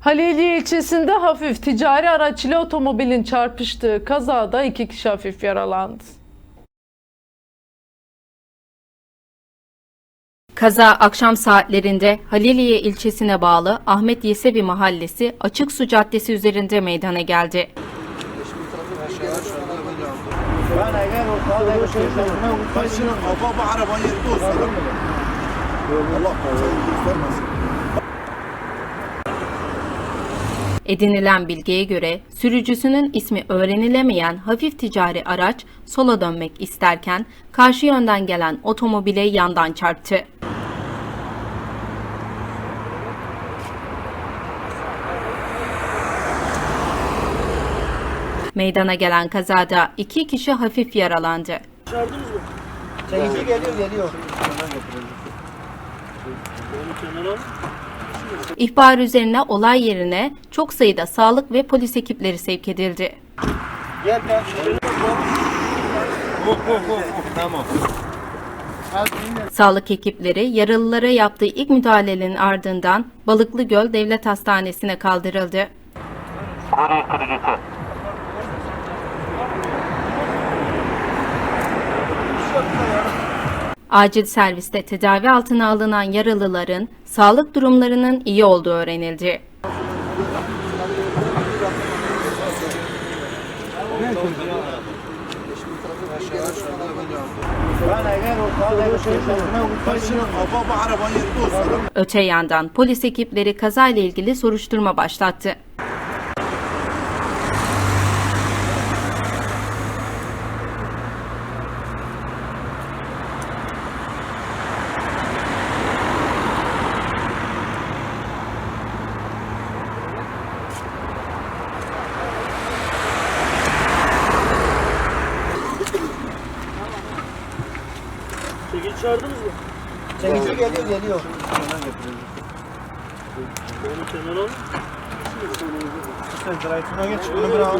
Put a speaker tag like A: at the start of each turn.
A: Haliliye ilçesinde hafif ticari araç ile otomobilin çarpıştığı kazada iki kişi hafif yaralandı.
B: Kaza akşam saatlerinde Haliliye ilçesine bağlı Ahmet Yesevi mahallesi Açık Su Caddesi üzerinde meydana geldi.
C: Allah
B: Edinilen bilgiye göre sürücüsünün ismi öğrenilemeyen hafif ticari araç sola dönmek isterken karşı yönden gelen otomobile yandan çarptı. Meydana gelen kazada iki kişi hafif yaralandı.
D: Çekici geliyor geliyor.
B: İhbar üzerine olay yerine çok sayıda sağlık ve polis ekipleri sevk edildi.
D: Gel gel.
C: Tamam.
B: Sağlık ekipleri yaralılara yaptığı ilk müdahalenin ardından Balıklıgöl Devlet Hastanesi'ne kaldırıldı. Acil serviste tedavi altına alınan yaralıların sağlık durumlarının iyi olduğu öğrenildi. Öte yandan polis ekipleri kazayla ilgili soruşturma başlattı.
E: Çekici çağırdınız mı?
D: Çekici geliyor geliyor.
E: Onu kenara alın.
C: Sen tarafına geç. Bunu bırak.